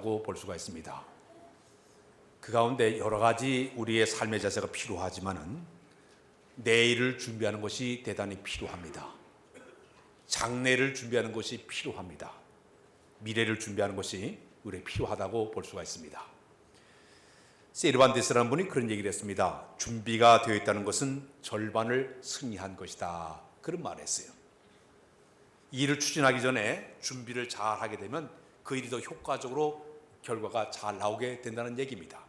것이라고 볼 수가 있습니다. 그 가운데 여러 가지 우리의 삶의 자세가 필요하지만은 내일을 준비하는 것이 대단히 필요합니다. 장래를 준비하는 것이 필요합니다. 미래를 준비하는 것이 우리에 필요하다고 볼 수가 있습니다. 세르반테스라는 분이 그런 얘기를 했습니다. 준비가 되어 있다는 것은 절반을 승리한 것이다. 그런 말을 했어요. 일을 추진하기 전에 준비를 잘 하게 되면 그 일이 더 효과적으로 결과가 잘 나오게 된다는 얘기입니다.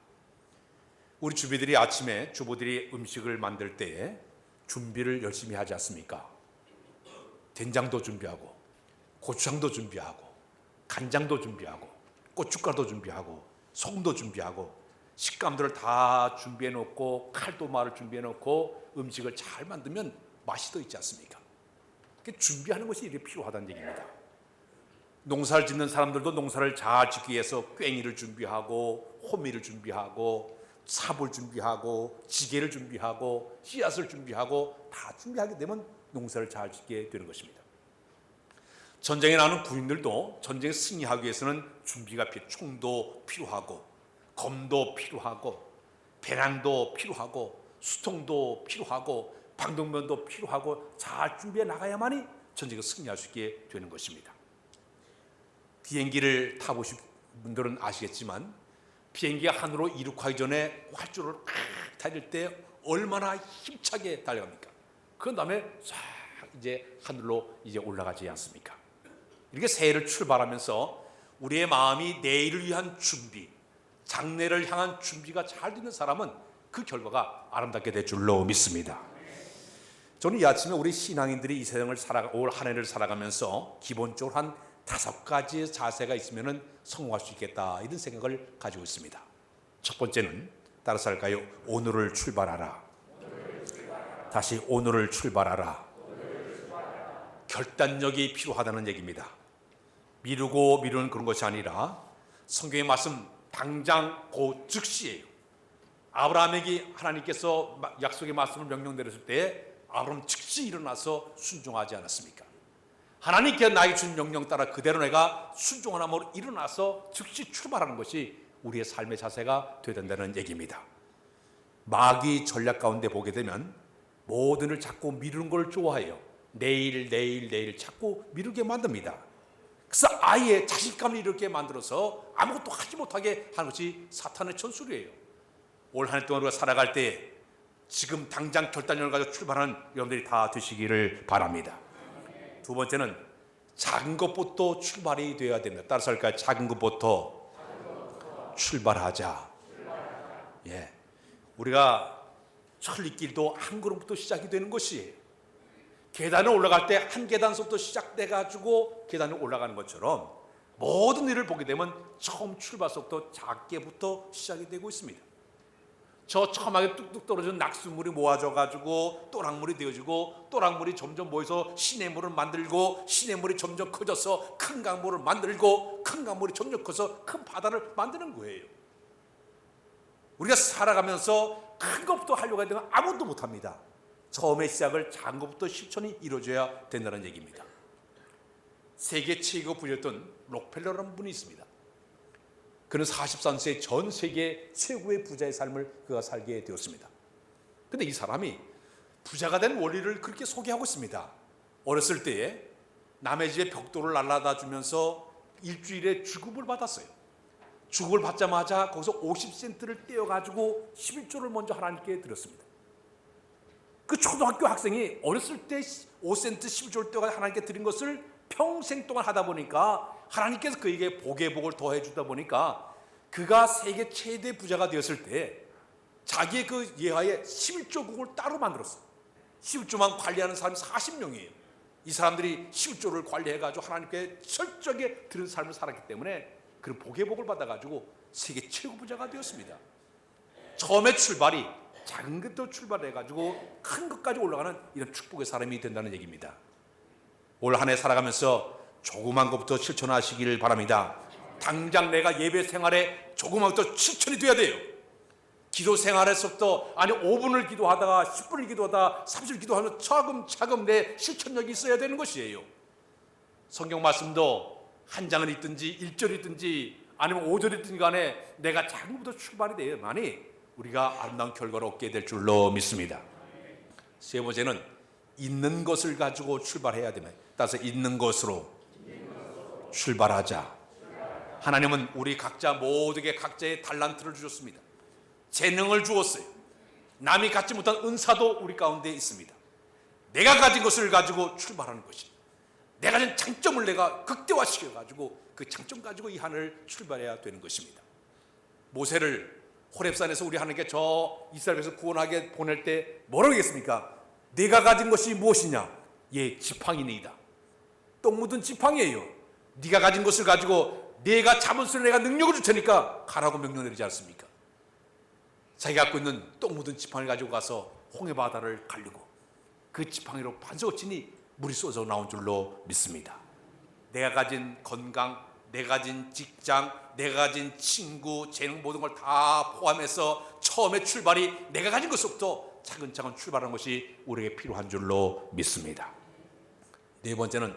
우리 주부들이 아침에 주부들이 음식을 만들 때에 준비를 열심히 하지 않습니까? 된장도 준비하고 고추장도 준비하고 간장도 준비하고 고춧가루도 준비하고 소금도 준비하고 식감들을 다 준비해 놓고 칼도 말을 준비해 놓고 음식을 잘 만들면 맛이 더 있지 않습니까? 그 준비하는 것이 이렇게 필요하다는 얘기입니다. 농사를 짓는 사람들도 농사를 잘 짓기 위해서 괭이를 준비하고 호미를 준비하고 삽을 준비하고 지게를 준비하고 씨앗을 준비하고 다 준비하게 되면 농사를 잘 짓게 되는 것입니다. 전쟁에 나가는 군인들도 전쟁에 승리하기 위해서는 준비가 필요, 총도 필요하고 검도 필요하고 배낭도 필요하고 수통도 필요하고 방독면도 필요하고 잘 준비해 나가야만이 전쟁에 승리할 수 있게 되는 것입니다. 비행기를 타보신 분들은 아시겠지만 비행기가 하늘로 이륙하기 전에 활주로를 탁 달릴 때 얼마나 힘차게 달려갑니까? 그 다음에 싹 이제 하늘로 이제 올라가지 않습니까? 이렇게 새해를 출발하면서 우리의 마음이 내일을 위한 준비, 장래를 향한 준비가 잘 되는 사람은 그 결과가 아름답게 될 줄로 믿습니다. 저는 이 아침에 우리 신앙인들이 이 세상을 살아 올 한 해를 살아가면서 기본적으로 한 다섯 가지의 자세가 있으면 성공할 수 있겠다 이런 생각을 가지고 있습니다. 첫 번째는 따라서 할까요? 오늘을 출발하라. 다시 오늘을 출발하라. 결단력이 필요하다는 얘기입니다. 미루고 미루는 그런 것이 아니라 성경의 말씀 당장 곧 즉시예요. 아브라함에게 하나님께서 약속의 말씀을 명령드렸을 때 아브라함 즉시 일어나서 순종하지 않았습니까? 하나님께 나에게 준 명령 따라 그대로 내가 순종하나으로 일어나서 즉시 출발하는 것이 우리의 삶의 자세가 되야 된다는 얘기입니다. 마귀 전략 가운데 보게 되면 모든 을 자꾸 미루는 걸 좋아해요. 내일, 내일, 내일 자꾸 미루게 만듭니다. 그래서 아예 자신감을 이렇게 만들어서 아무것도 하지 못하게 하는 것이 사탄의 전술이에요. 올 한 해 동안 우리가 살아갈 때 지금 당장 결단력을 가지고 출발하는 여러분들이 다 되시기를 바랍니다. 두 번째는 작은 것부터 출발이 되어야 됩니다. 따라서 할까요? 작은 것부터 출발하자. 예. 우리가 천리길도 한 걸음부터 시작이 되는 것이에요. 계단을 올라갈 때 한 계단서부터 시작돼 가지고 계단을 올라가는 것처럼 모든 일을 보게 되면 처음 출발서부터 작게부터 시작이 되고 있습니다. 저 처음하게 뚝뚝 떨어진 낙수물이 모아져 가지고 또랑물이 되어지고 또랑물이 점점 모여서 시냇물을 만들고 시냇물이 점점 커져서 큰 강물을 만들고 큰 강물이 점점 커서 큰 바다를 만드는 거예요. 우리가 살아가면서 큰 것부터 하려고 하면 아무것도 못 합니다. 처음의 시작을 작은 것부터 실천이 이루어져야 된다는 얘기입니다. 세계 최고 부였던 록펠러라는 분이 있습니다. 그는 43세 전 세계 최고의 부자의 삶을 그가 살게 되었습니다. 근데 이 사람이 부자가 된 원리를 그렇게 소개하고 있습니다. 어렸을 때에 남의 집에 벽돌을 날라다 주면서 일주일에 주급을 받았어요. 주급을 받자마자 거기서 50센트를 떼어가지고 11조를 먼저 하나님께 드렸습니다. 그 초등학교 학생이 어렸을 때 5센트 11조를 떼어 하나님께 드린 것을 평생 동안 하다 보니까 하나님께서 그에게 복의 복을 더해 주다 보니까 그가 세계 최대 부자가 되었을 때 자기의 그 예하에 11조국을 따로 만들었어. 11조만 관리하는 사람이 40명이에요. 이 사람들이 11조를 관리해 가지고 하나님께 철저하게 들은 삶을 살았기 때문에 그런 복의 복을 받아 가지고 세계 최고 부자가 되었습니다. 처음에 출발이 작은 것도 출발해 가지고 큰 것까지 올라가는 이런 축복의 사람이 된다는 얘기입니다. 올 한 해 살아가면서 조그만 것부터 실천하시기를 바랍니다. 당장 내가 예배 생활에 조그만 것부터 실천이 돼야 돼요. 기도 생활에서부터 아니 5분을 기도하다가 10분을 기도하다 30을 기도하면 차근차근 내 실천력이 있어야 되는 것이에요. 성경 말씀도 한 장을 읽든지 1절 읽든지 아니면 5절이든 간에 내가 작은부터 출발이 돼야만이 우리가 아름다운 결과를 얻게 될 줄로 믿습니다. 세 번째는 있는 것을 가지고 출발해야 됩니다. 따라서 있는 것으로 출발하자. 하나님은 우리 각자 모두에게 각자의 달란트를 주셨습니다. 재능을 주었어요. 남이 갖지 못한 은사도 우리 가운데 있습니다. 내가 가진 것을 가지고 출발하는 것이. 내가 가진 장점을 내가 극대화시켜 가지고 그 장점 가지고 이 하늘을 출발해야 되는 것입니다. 모세를 호렙산에서 우리 하나님께 저 이스라엘에서 구원하게 보낼 때 뭐라고 했습니까? 네가 가진 것이 무엇이냐? 예, 지팡이니이다. 똥 묻은 지팡이에요. 네가 가진 것을 가지고 네가 잡은 수를 내가 능력을 줄 테니까 가라고 명령 내리지 않습니까? 자기가 갖고 있는 똥 묻은 지팡이를 가지고 가서 홍해 바다를 갈리고 그 지팡이로 반석 치니 물이 쏟아져 나온 줄로 믿습니다. 내가 가진 건강, 내가 가진 직장, 내가 가진 친구, 재능 모든 걸 다 포함해서 처음에 출발이 내가 가진 것부터 차근차근 출발하는 것이 우리에게 필요한 줄로 믿습니다. 네 번째는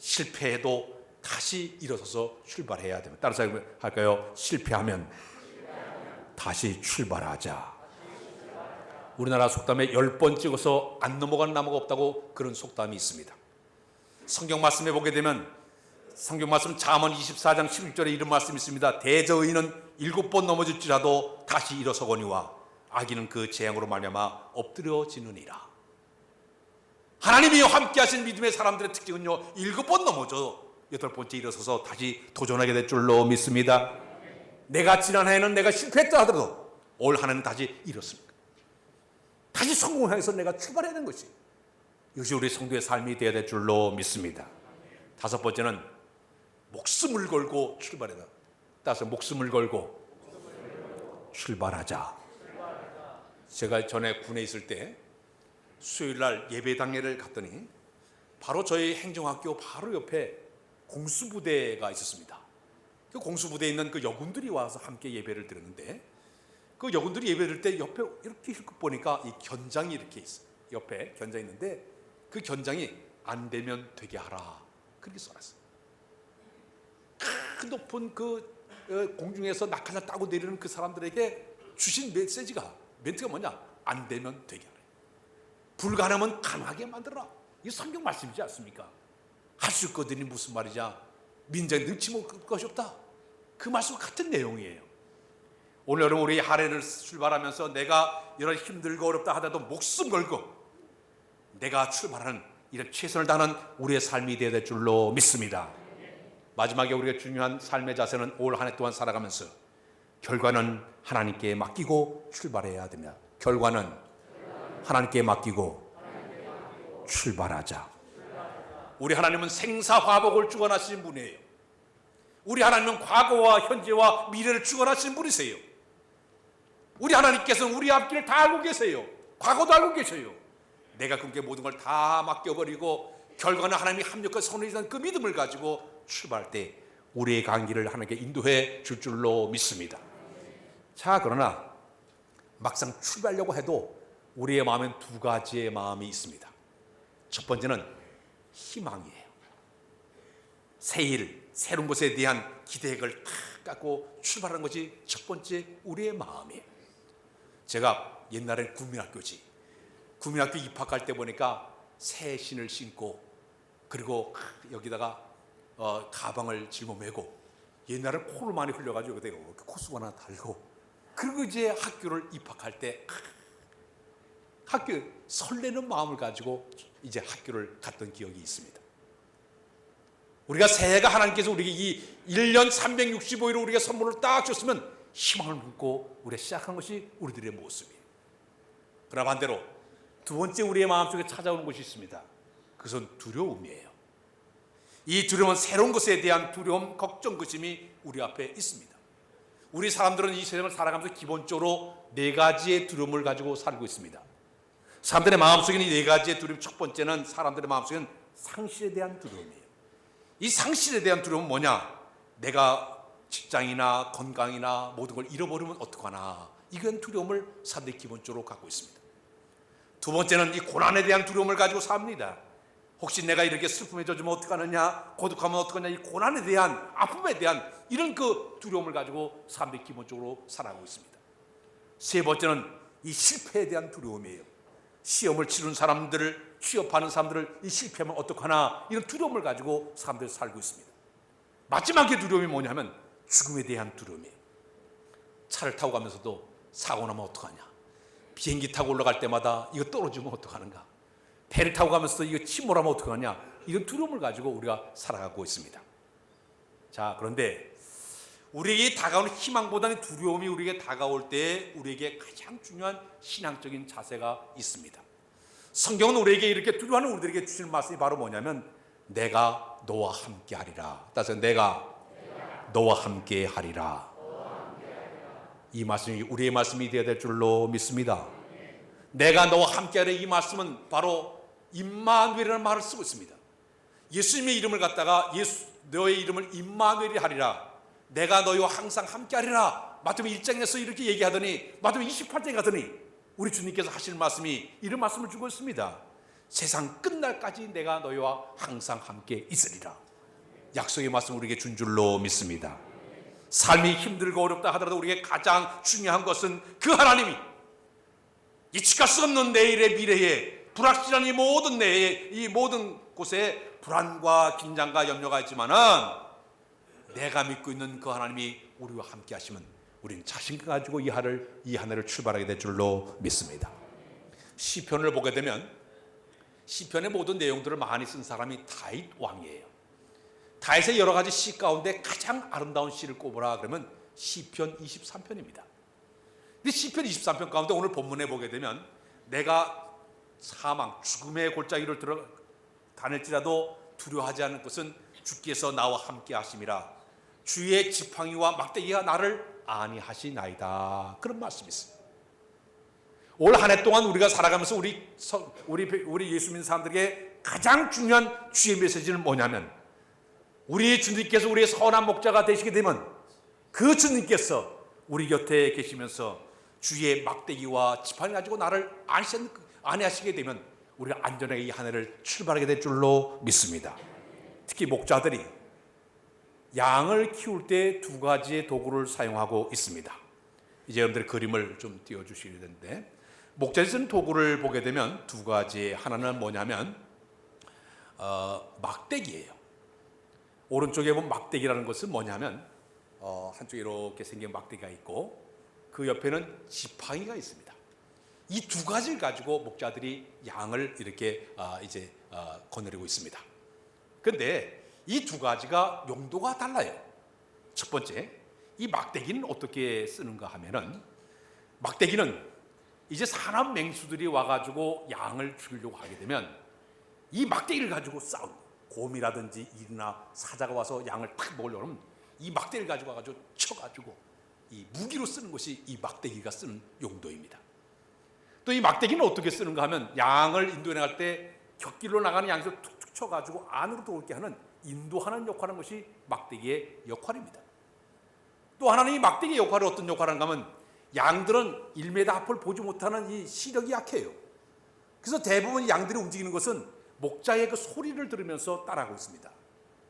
실패해도 다시 일어서서 출발해야 됩니다. 따라서 할까요? 실패하면 다시 출발하자. 우리나라 속담에 열 번 찍어서 안 넘어간 나무가 없다고 그런 속담이 있습니다. 성경 말씀에 보게 되면 성경 말씀 잠언 24장 11절에 이런 말씀이 있습니다. 대저의는 일곱 번 넘어질지라도 다시 일어서거니와 악인은 그 재앙으로 말미암아 엎드려지느니라. 하나님이 함께 하신 믿음의 사람들의 특징은요 일곱 번 넘어져 여덟 번째 일어서서 다시 도전하게 될 줄로 믿습니다. 내가 지난해에는 내가 실패했다 하더라도 올 한해는 다시 일었습니다. 다시 성공을 향해서 내가 출발해야 되는 것이 이것이 우리 성도의 삶이 되어야 될 줄로 믿습니다. 다섯 번째는 목숨을 걸고 출발해라. 따라서 목숨을 걸고 출발하자. 제가 전에 군에 있을 때 수요일 날 예배 당일을 갔더니 바로 저희 행정학교 바로 옆에 공수부대가 있었습니다. 그 공수부대에 있는 그 여군들이 와서 함께 예배를 드렸는데 그 여군들이 예배 드릴 때 옆에 이렇게 힐끗 보니까 이 견장이 이렇게 있어요. 옆에 견장이 있는데 그 견장이 안 되면 되게 하라. 그렇게 써놨어요. 그 높은 그 어, 공중에서 낙하산 따고 내리는 그 사람들에게 주신 메시지가 멘트가 뭐냐? 안 되면 되게 하라. 불가능하면 가능하게 만들어라. 이 성경 말씀이지 않습니까? 할 수 있거든이 무슨 말이냐? 민정이 능치 못할 것이 없다. 그 말씀 같은 내용이에요. 오늘 여러분 우리 하루를 출발하면서 내가 이런 힘들고 어렵다 하더라도 목숨 걸고 내가 출발하는 이런 최선을 다하는 우리의 삶이 되어야 될 줄로 믿습니다. 마지막에 우리가 중요한 삶의 자세는 올 한 해 동안 살아가면서 결과는 하나님께 맡기고 출발해야 됩니다. 결과는 하나님께 맡기고 출발하자. 우리 하나님은 생사화복을 주관하시는 분이에요. 우리 하나님은 과거와 현재와 미래를 주관하시는 분이세요. 우리 하나님께서는 우리 앞길을 다 알고 계세요. 과거도 알고 계세요. 내가 그분께 모든 걸 다 맡겨버리고 결과는 하나님이 합력과 선언이라는 그 믿음을 가지고 출발할 때 우리의 강기를 하나님께 인도해 줄 줄로 믿습니다. 자, 그러나 막상 출발하려고 해도 우리의 마음엔 두 가지의 마음이 있습니다. 첫 번째는 희망이에요. 새 일, 새로운 것에 대한 기대를 탁 갖고 출발하는 것이 첫 번째 우리의 마음이에요. 제가 옛날엔 국민학교지. 국민학교 입학할 때 보니까 새 신을 신고 그리고 여기다가 어, 가방을 짊어매고 옛날에 코를 많이 흘려가지고 여기다 이렇게 코수가 하나 달고 그리고 이제 학교를 입학할 때 학교 설레는 마음을 가지고 이제 학교를 갔던 기억이 있습니다. 우리가 새해가 하나님께서 우리에게 이 1년 365일을 우리가 선물을 딱 줬으면 희망을 품고 우리가 시작한 것이 우리들의 모습이에요. 그러나 반대로 두 번째 우리의 마음속에 찾아오는 것이 있습니다. 그것은 두려움이에요. 이 두려움은 새로운 것에 대한 두려움, 걱정, 의심이 우리 앞에 있습니다. 우리 사람들은 이 세상을 살아가면서 기본적으로 네 가지의 두려움을 가지고 살고 있습니다. 사람들의 마음속에는 이네 가지의 두려움. 첫 번째는 사람들의 마음속에는 상실에 대한 두려움이에요. 이 상실에 대한 두려움은 뭐냐? 내가 직장이나 건강이나 모든 걸 잃어버리면 어떡하나. 이건 두려움을 사람들이 기본적으로 갖고 있습니다. 두 번째는 이 고난에 대한 두려움을 가지고 삽니다. 혹시 내가 이렇게 슬픔에 젖으면 어떡하느냐, 고독하면 어떡하냐, 이 고난에 대한 아픔에 대한 이런 그 두려움을 가지고 사람들이 기본적으로 살아가고 있습니다. 세 번째는 이 실패에 대한 두려움이에요. 시험을 치른 사람들을 취업하는 사람들을 이 실패하면 어떡하나 이런 두려움을 가지고 사람들이 살고 있습니다. 마지막에 두려움이 뭐냐면 죽음에 대한 두려움이에요. 차를 타고 가면서도 사고 나면 어떡하냐. 비행기 타고 올라갈 때마다 이거 떨어지면 어떡하는가. 배를 타고 가면서도 이거 침몰하면 어떡하냐. 이런 두려움을 가지고 우리가 살아가고 있습니다. 자, 그런데 우리에게 다가오는 희망보다는 두려움이 우리에게 다가올 때 우리에게 가장 중요한 신앙적인 자세가 있습니다. 성경은 우리에게 이렇게 두려워하는 우리들에게 주시는 말씀이 바로 뭐냐면 내가 너와 함께 하리라. 따라서 내가 너와 함께 하리라. 이 말씀이 우리의 말씀이 되어야 될 줄로 믿습니다. 내가 너와 함께 하리 이 말씀은 바로 임마누엘이라는 말을 쓰고 있습니다. 예수님의 이름을 갖다가 예수 너의 이름을 임마누엘이 하리라. 내가 너희와 항상 함께 하리라. 마태복음 1장에서 이렇게 얘기하더니 마태복음 28장에 가더니 우리 주님께서 하시는 말씀이 이런 말씀을 주고 있습니다. 세상 끝날까지 내가 너희와 항상 함께 있으리라. 약속의 말씀 우리에게 준 줄로 믿습니다. 삶이 힘들고 어렵다 하더라도 우리에게 가장 중요한 것은 그 하나님이 예측할 수 없는 내일의 미래에 불확실한 이 모든 내에 이 모든 곳에 불안과 긴장과 염려가 있지만은 내가 믿고 있는 그 하나님이 우리와 함께 하시면 우리는 자신감 가지고 이 하를 이 하늘을 출발하게 될 줄로 믿습니다. 시편을 보게 되면 시편의 모든 내용들을 많이 쓴 사람이 다윗 왕이에요. 다윗의 여러 가지 시 가운데 가장 아름다운 시를 꼽으라 그러면 시편 23편입니다. 근데 시편 23편 가운데 오늘 본문에 보게 되면 내가 사망 죽음의 골짜기를 들어 다닐지라도 두려워하지 않을 것은 주께서 나와 함께 하심이라 주의 지팡이와 막대기가 나를 안위하시나이다 그런 말씀이 있습니다. 올 한 해 동안 우리가 살아가면서 우리 서- 우리 우리 예수 믿는 사람들에게 가장 중요한 주의 메시지는 뭐냐면 우리 주님께서 우리의 선한 목자가 되시게 되면 그 주님께서 우리 곁에 계시면서 주의 막대기와 지팡이 가지고 나를 안해하시게 되면 우리가 안전하게 이 한 해를 출발하게 될 줄로 믿습니다. 특히 목자들이 양을 키울 때 두 가지의 도구를 사용하고 있습니다. 이제 여러분들 그림을 좀 띄워주셔야 되는데 목자들이 쓰는 도구를 보게 되면 두 가지 하나는 뭐냐면 어, 막대기예요. 오른쪽에 보면 막대기라는 것은 뭐냐면 어, 한쪽에 이렇게 생긴 막대기가 있고 그 옆에는 지팡이가 있습니다. 이 두 가지를 가지고 목자들이 양을 이렇게 아, 이제 아, 거느리고 있습니다. 그런데 이 두 가지가 용도가 달라요. 첫 번째, 이 막대기는 어떻게 쓰는가 하면은 막대기는 이제 사람 맹수들이 와가지고 양을 죽이려고 하게 되면 이 막대기를 가지고 싸우 곰이라든지 일이나 사자가 와서 양을 탁 먹으려고 하면 이 막대기를 가지고 와가지고 쳐가지고 이 무기로 쓰는 것이 이 막대기가 쓰는 용도입니다. 또 이 막대기는 어떻게 쓰는가 하면 양을 인도해 나갈 때 곁길로 나가는 양에서 툭툭 쳐가지고 안으로 들어오게 하는 인도하는 역할을 하는 것이 막대기의 역할입니다. 또 하나는 이 막대기의 역할을 어떤 역할을 하면 양들은 1m 앞을 보지 못하는 이 시력이 약해요. 그래서 대부분 양들이 움직이는 것은 목자의 그 소리를 들으면서 따라하고 있습니다.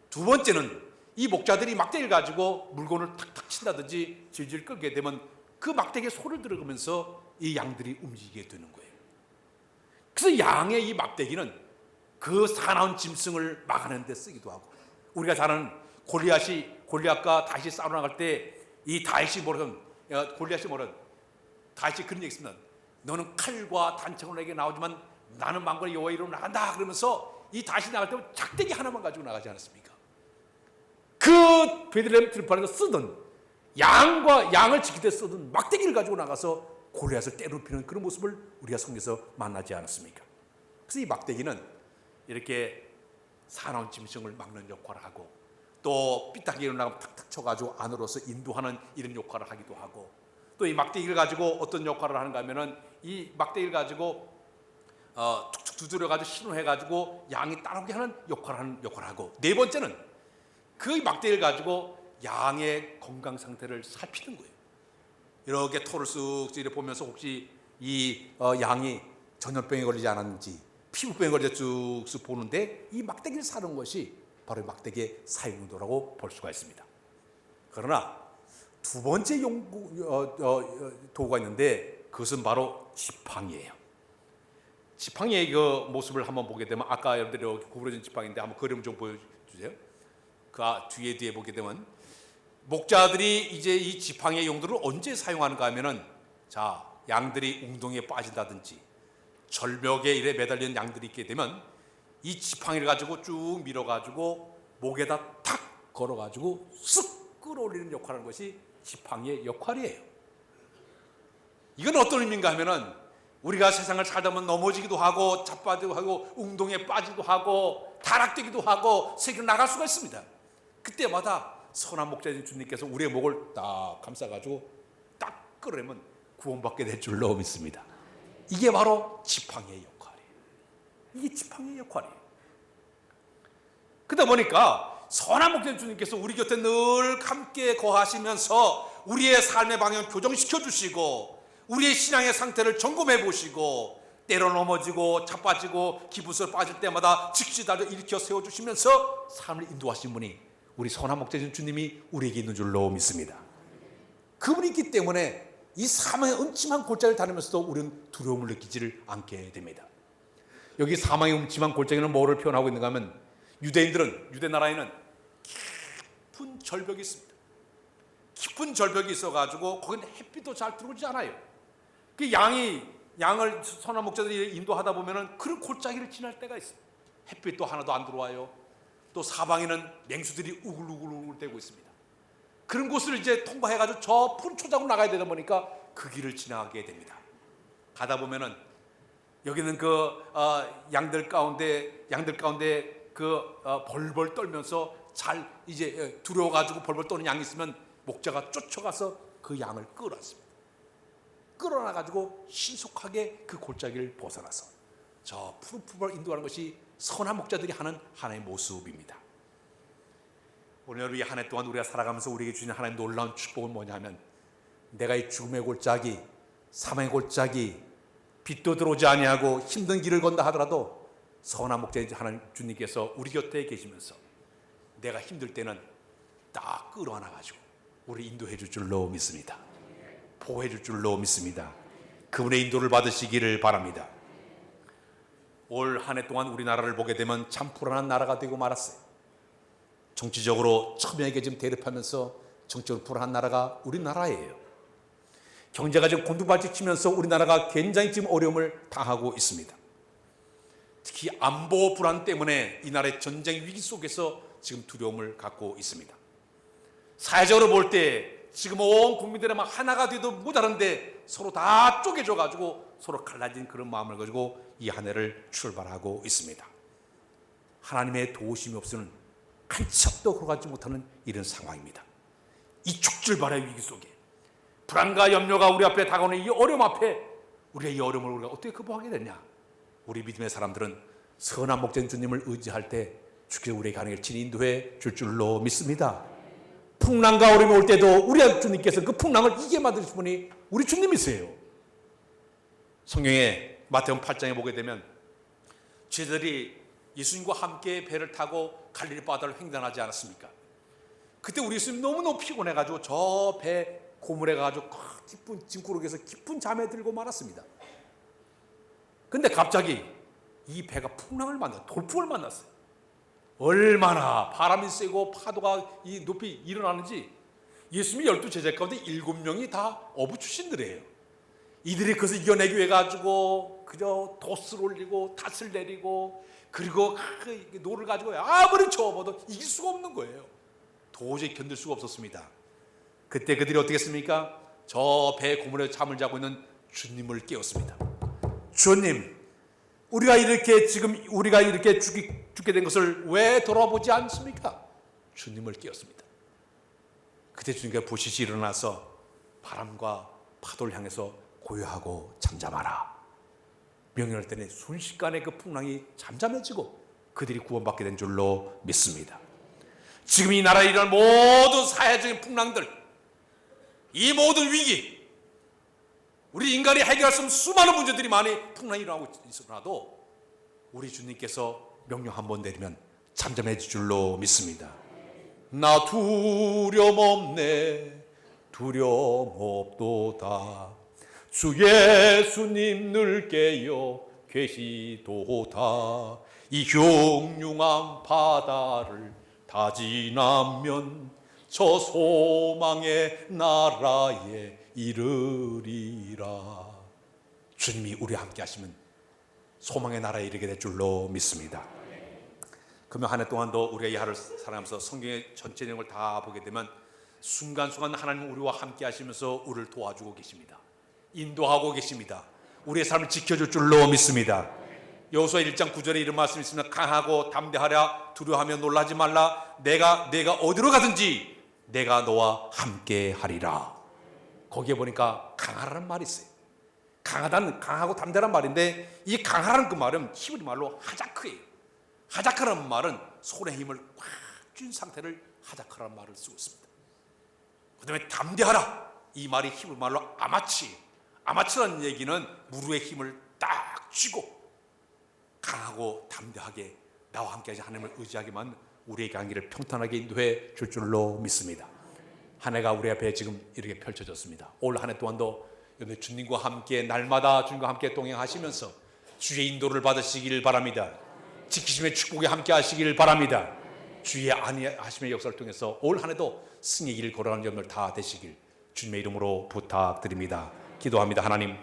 두 번째는 이 목자들이 막대기를 가지고 물건을 탁탁 친다든지 질질 끌게 되면 그 막대기의 소리를 들으면서 이 양들이 움직이게 되는 거예요. 그래서 양의 이 막대기는 그 사나운 짐승을 막아내는 데 쓰기도 하고 우리가 잘 아는 골리앗이 골리앗과 다시 싸우러 나갈 때 이 다윗이 뭐라든 골리앗이 뭐라든 다윗이 그런 얘기 있습니다. 너는 칼과 단창으로 내게 나오지만 나는 망군의 여호와 이름으로 나간다 그러면서 이 다시 나갈 때 작대기 하나만 가지고 나가지 않았습니까? 그 베들레헴 들판에서 쓰던 양과 양을 지킬 때 쓰던 막대기를 가지고 나가서 골리앗을 때려눕히는 그런 모습을 우리가 성경에서 만나지 않았습니까? 그래서 이 막대기는 이렇게 사나운 짐승을 막는 역할을 하고 또 삐딱이 일어나면 탁탁 쳐가지고 안으로서 인도하는 이런 역할을 하기도 하고 또 이 막대기를 가지고 어떤 역할을 하는가 하면은 이 막대기를 가지고 어, 툭툭 두드려 가지고 신호해 가지고 양이 따라오게 하는 역할을 하는 역할을 하고 네 번째는 그 막대기를 가지고 양의 건강 상태를 살피는 거예요. 이렇게 토를 쓱 찌려 보면서 혹시 이 어, 양이 전염병에 걸리지 않았는지 피부병 걸려 쭉쭉 보는데 이 막대기를 사는 것이 바로 이 막대기의 사용도라고 볼 수가 있습니다. 그러나 두 번째 연구 어, 어, 어, 도구가 있는데 그것은 바로 지팡이에요. 지팡이의 그 모습을 한번 보게 되면 아까 여러분들이 이렇게 구부러진 지팡이인데 한번 그림 좀 보여주세요. 그 아- 뒤에 뒤에 보게 되면 목자들이 이제 이 지팡이의 용도를 언제 사용하는가 하면은 자 양들이 웅덩이에 빠진다든지 절벽에 이래 매달리는 양들이 있게 되면 이 지팡이를 가지고 쭉 밀어가지고 목에다 탁 걸어가지고 쑥 끌어올리는 역할을 하는 것이 지팡이의 역할이에요. 이건 어떤 의미인가 하면은 우리가 세상을 살다 보면 넘어지기도 하고 자빠지기도 하고 웅동에 빠지기도 하고 타락되기도 하고 세계로 나갈 수가 있습니다. 그때마다 선한 목자인 주님께서 우리의 목을 딱 감싸가지고 딱 끌어내면 구원받게 될 줄로 믿습니다. 이게 바로 지팡이의 역할이에요. 이게 지팡이의 역할이에요. 그러다 보니까 선한 목자인 주님께서 우리 곁에 늘 함께 거하시면서 우리의 삶의 방향 교정시켜 주시고 우리의 신앙의 상태를 점검해 보시고 때로 넘어지고 자빠지고 기부스로 빠질 때마다 달려 일으켜 세워 주시면서 삶을 인도하신 분이 우리 선한 목자인 주님이 우리에게 있는 줄로 믿습니다. 그분이 있기 때문에 이 사망의 음침한 골짜기를 다니면서도 우리는 두려움을 느끼지를 않게 됩니다. 여기 사망의 음침한 골짜기는 뭐를 표현하고 있는가 하면 유대인들은 유대 나라에는 깊은 절벽이 있습니다. 깊은 절벽이 있어 가지고 거기는 햇빛도 잘 들어오지 않아요. 그 양이 양을 선한 목자들이 인도하다 보면은 그런 골짜기를 지날 때가 있어요. 햇빛도 하나도 안 들어와요. 또 사방에는 맹수들이 우글우글우글 대고 있습니다. 그런 곳을 이제 통과해가지고 저 푸른 초장으로 나가야 되다 보니까 그 길을 지나가게 됩니다. 가다 보면은 여기는 그 어, 양들 가운데 양들 가운데 그 어, 벌벌 떨면서 잘 이제 어, 두려워가지고 벌벌 떠는 양이 있으면 목자가 쫓아가서 그 양을 끌어왔습니다. 끌어놔가지고 신속하게 그 골짜기를 벗어나서 저 푸른푸른 인도하는 것이 선한 목자들이 하는 하나의 모습입니다. 오늘 이 한 해 동안 우리가 살아가면서 우리에게 주신 하나의 놀라운 축복은 뭐냐면 내가 이 죽음의 골짜기, 사망의 골짜기, 빛도 들어오지 아니하고 힘든 길을 건다 하더라도 선한 목자인 하나님 주님께서 우리 곁에 계시면서 내가 힘들 때는 딱 끌어안아 가지고 우리 인도해 줄 줄로 믿습니다. 보호해 줄 줄로 믿습니다. 그분의 인도를 받으시기를 바랍니다. 올 한 해 동안 우리나라를 보게 되면 참 불안한 나라가 되고 말았어요. 정치적으로 첨예하게 지금 대립하면서 정적으로 불안한 나라가 우리나라예요. 경제가 지금 곤두발짓 치면서 우리나라가 굉장히 지금 어려움을 당하고 있습니다. 특히 안보 불안 때문에 이 나라의 전쟁 위기 속에서 지금 두려움을 갖고 있습니다. 사회적으로 볼 때 지금 온 국민들의 막 하나가 돼도 모자란데 서로 다 쪼개져 가지고 서로 갈라진 그런 마음을 가지고 이 한 해를 출발하고 있습니다. 하나님의 도우심이 없으면 한 척도 걸어가지 못하는 이런 상황입니다. 이 축줄발의 위기 속에 불안과 염려가 우리 앞에 다가오는 이 어려움 앞에 우리의 이 어려움을 우리가 어떻게 극복하게 되냐? 우리 믿음의 사람들은 선한 목전 주님을 의지할 때 주께서 우리의 가능을 친 인도해 줄 줄로 믿습니다. 풍랑과 어려움이 올 때도 우리 주님께서 그 풍랑을 이기게 만드신 분이 우리 주님이세요. 성경에 마태음 8장에 보게 되면 죄들이 예수님과 함께 배를 타고 갈릴리 바다를 횡단하지 않았습니까? 그때 우리 예수님 너무너무 피곤해가지고 저 배 고물해가지고 깊은 짐구르기에서 깊은 잠에 들고 말았습니다. 근데 갑자기 이 배가 풍랑을 만나 돌풍을 만났어요. 얼마나 바람이 세고 파도가 이 높이 일어나는지 예수님이 열두 제자 가운데 일곱 명이 다 어부 출신들이에요. 이들이 그것을 이겨내기 위해 가지고 그저 돛을 올리고 닷을 내리고 그리고 그 노를 가지고 아무리 쳐봐도 이길 수가 없는 거예요. 도저히 견딜 수가 없었습니다. 그때 그들이 어떻게 했습니까? 저 배 고물에 잠을 자고 있는 주님을 깨웠습니다. 주님, 우리가 이렇게 지금 우리가 이렇게 죽이, 죽게 된 것을 왜 돌아보지 않습니까? 주님을 깨웠습니다. 그때 주님께서 보시시 일어나서 바람과 파도를 향해서 고요하고 잠잠하라. 명령을 때는 순식간에 그 풍랑이 잠잠해지고 그들이 구원받게 된 줄로 믿습니다. 지금 이 나라에 일어난 모든 사회적인 풍랑들, 이 모든 위기, 우리 인간이 해결할 수 없는 수많은 문제들이 많이 풍랑이 일어나고 있으나도 우리 주님께서 명령 한 번 내리면 잠잠해질 줄로 믿습니다. 나 두려움 없네 두려움 없도다 주 예수님 늘 깨어 계시도다 이 흉흉한 바다를 다 지나면 저 소망의 나라에 이르리라 주님이 우리와 함께 하시면 소망의 나라에 이르게 될 줄로 믿습니다. 그러면 한해 동안도 우리가 이 하루를 살아가면서 성경의 전체 내용을 다 보게 되면 순간순간 하나님 우리와 함께 하시면서 우리를 도와주고 계십니다. 인도하고 계십니다. 우리의 삶을 지켜줄 줄로 믿습니다. 여호수아 1장 9절에 이런 말씀이 있습니다. 강하고 담대하라 두려워하며 놀라지 말라 내가 내가 어디로 가든지 내가 너와 함께 하리라. 거기에 보니까 강하라는 말이 있어요. 강하다는 강하고 담대란 말인데 이 강하라는 그 말은 히브리 말로 하자크예요. 하자크라는 말은 손의 힘을 꽉쥔 상태를 하자크라는 말을 쓰고 있습니다. 그다음에 담대하라 이 말이 히브리 말로 아마치. 아마치라는 얘기는 무르의 힘을 딱 쥐고 강하고 담대하게 나와 함께하지 하나님을 의지하기만 우리의 강기를 평탄하게 인도해 줄 줄로 믿습니다. 한 해가 우리 앞에 지금 이렇게 펼쳐졌습니다. 올 한해 여러분 주님과 함께 날마다 주님과 함께 동행하시면서 주의 인도를 받으시길 바랍니다. 지키심의 축복에 함께 하시길 바랍니다. 주의 안하심의 역사를 통해서 올 한 해도 승의 길 걸어가는 여러분들 다 되시길 주님의 이름으로 부탁드립니다. 기도합니다. 하나님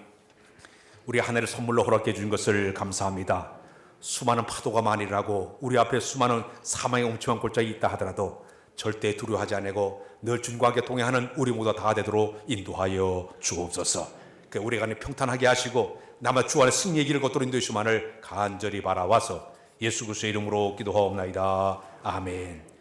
우리 한 해를 선물로 허락해 주신 것을 감사합니다. 수많은 파도가 많이 일어나고 우리 앞에 수많은 사망의 엄청난 골짜기 있다 하더라도 절대 두려워하지 않고 늘 함께 동행하는 우리 모두 다 되도록 인도하여 주옵소서. 그 우리가 평탄하게 하시고 남아 주 안에 승리의 길을 걷도록 인도해 주만을 간절히 바라와서 예수 그리스도의 이름으로 기도하옵나이다. 아멘.